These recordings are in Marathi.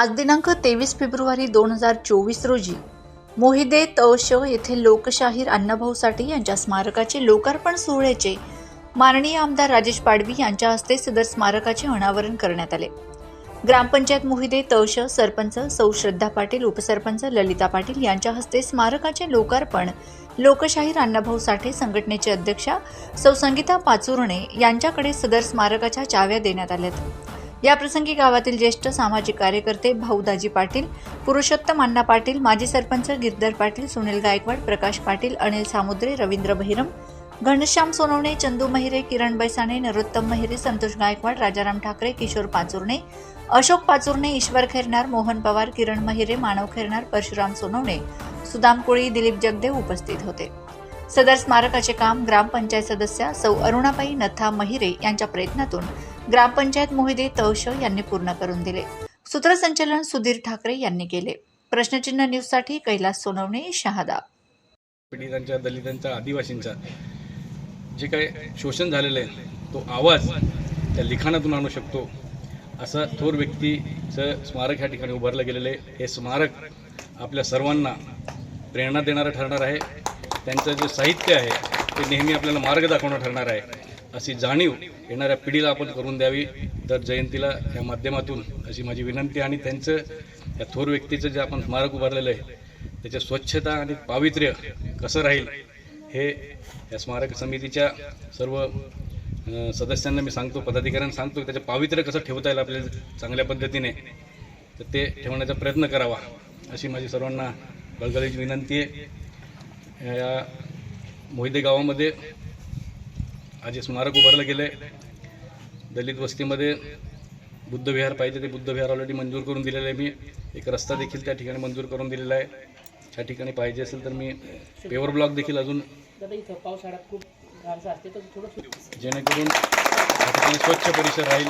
आज दिनांक तेवीस फेब्रुवारी दोन हजार चोवीस रोजी मोहिदे तश येथे लोकशाहीर अण्णाभाऊ साठे यांच्या स्मारकाचे लोकार्पण सोहळ्याचे माननीय आमदार राजेश पाडवी यांच्या हस्ते सदर स्मारकाचे अनावरण करण्यात आले. ग्रामपंचायत मोहिदे तश सरपंच सौ श्रद्धा पाटील उपसरपंच ललिता पाटील यांच्या हस्ते स्मारकाचे लोकार्पण लोकशाहीर अण्णाभाऊ साठे संघटनेचे अध्यक्षा सौ संगीता पाचुरणे यांच्याकडे सदर स्मारकाच्या चाव्या देण्यात आल्यात. याप्रसंगी गावातील ज्येष्ठ सामाजिक कार्यकर्ते भाऊदाजी पाटील पुरुषोत्तम अण्णा पाटील माजी सरपंच गिरधर पाटील सुनील गायकवाड प्रकाश पाटील अनिल सामुद्रे रवींद्र बहिरम घनश्याम सोनवणे चंदू महिरे किरण बैसाणे नरोत्तम महिरे संतोष गायकवाड राजाराम ठाकरे किशोर पाचुर्णे अशोक पाचुर्णे ईश्वर खैरनार मोहन पवार किरण महिरे मानव खैरनार परशुराम सोनवणे सुदाम कोळी दिलीप जगदेव उपस्थित होते. सदर स्मारकाचे काम ग्रामपंचायत सदस्या सौ अरुणाबाई नथा महिरे यांच्या प्रयत्नातून ग्रामपंचायत मोहिदे तहश यांनी पूर्ण करून दिले. सूत्रसंचालन सुधीर ठाकरे यांनी केले. प्रश्नचिन्ह न्यूजसाठी कैलास सोनवणे शहादा. पीडितांच्या दलितांचा आदिवासींचा जे काय शोषण झालेलं आहे तो आवाज त्या लिखाणातून आणू शकतो. असं थोर व्यक्तीचं स्मारक ह्या ठिकाणी उभारलं गेलेलं आहे. हे स्मारक आपल्या सर्वांना प्रेरणा देणारं ठरणार आहे. त्यांचं जे साहित्य आहे ते नेहमी आपल्याला मार्ग दाखवणं ठरणार आहे. अशी जाणीव येणाऱ्या पिढीला आपण करून द्यावी. दर जयंतीला या माध्यमातून अशी माझी विनंती आणि त्यांचं या थोर व्यक्तीचं जे आपण स्मारक उभारलेलं आहे त्याच्या स्वच्छता आणि पावित्र्य कसं राहील हे या स्मारक समितीच्या सर्व सदस्यांना मी सांगतो पदाधिकाऱ्यांना सांगतो की त्याचं पावित्र्य कसं ठेवता येईल आपल्याला चांगल्या पद्धतीने तर ते ठेवण्याचा प्रयत्न करावा अशी माझी सर्वांना गळगळीची विनंती आहे. या मोहिदे गावामध्ये आज हे स्मारक उभारलं गेलं आहे दलित वस्तीमध्ये बुद्धविहार पाहिजे ते बुद्धविहार ऑलरेडी मंजूर करून दिलेलं आहे मी. एक रस्ता देखील त्या ठिकाणी मंजूर करून दिलेला आहे. त्या ठिकाणी पाहिजे असेल तर मी पेवर ब्लॉक देखील अजून जेणेकरून स्वच्छ परिसर राहील.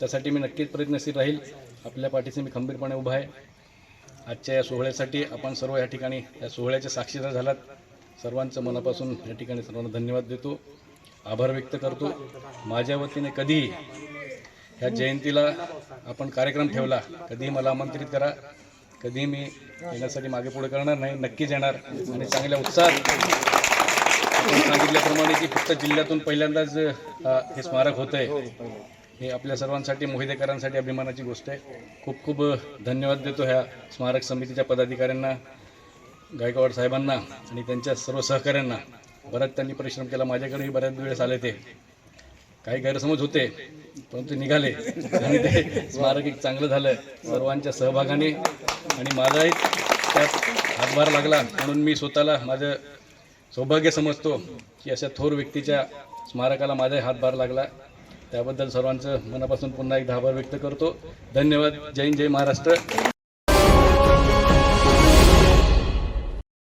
त्यासाठी मी नक्कीच प्रयत्नशील राहील. आपल्या पाठीशी मी खंबीरपणे उभा आहे. आजच्या या सोहळ्यासाठी आपण सर्व या ठिकाणी या सोहळ्याचे साक्षीदार झालात. सर्वांचं मनापासून या ठिकाणी सर्वांना धन्यवाद देतो. आभार व्यक्त करतो. माझ्या वतीने कधीही ह्या जयंतीला आपण कार्यक्रम ठेवला कधीही मला आमंत्रित करा. कधीही मी येण्यासाठी मागे पुढे करणार नाही नक्कीच येणार. आणि चांगल्या उत्साहात आपण सांगितल्याप्रमाणे की फक्त जिल्ह्यातून पहिल्यांदाच हे स्मारक होतं आहे हे आपल्या सर्वांसाठी मोहिदेकरांसाठी अभिमानाची गोष्ट आहे. खूप खूप धन्यवाद देतो ह्या स्मारक समितीच्या पदाधिकाऱ्यांना. गायकवाड साहेबांना आणि त्यांच्या सर्व सहकाऱ्यांना बराच त्यांनी परिश्रम केला. माझ्याकडेही बऱ्याच वेळेस आले ते. काही गैरसमज होते परंतु निघाले. आणि ते स्मारक एक चांगलं झालं. सर्वांच्या सहभागाने आणि माझाही त्यात हातभार लागला. म्हणून मी स्वतःला माझं सौभाग्य समजतो की अशा थोर व्यक्तीच्या स्मारकाला माझाही हातभार लागला. त्याबद्दल सर्वांचं मनापासून पुन्हा एकदा आभार व्यक्त करतो. धन्यवाद. जय हिंद, जय महाराष्ट्र.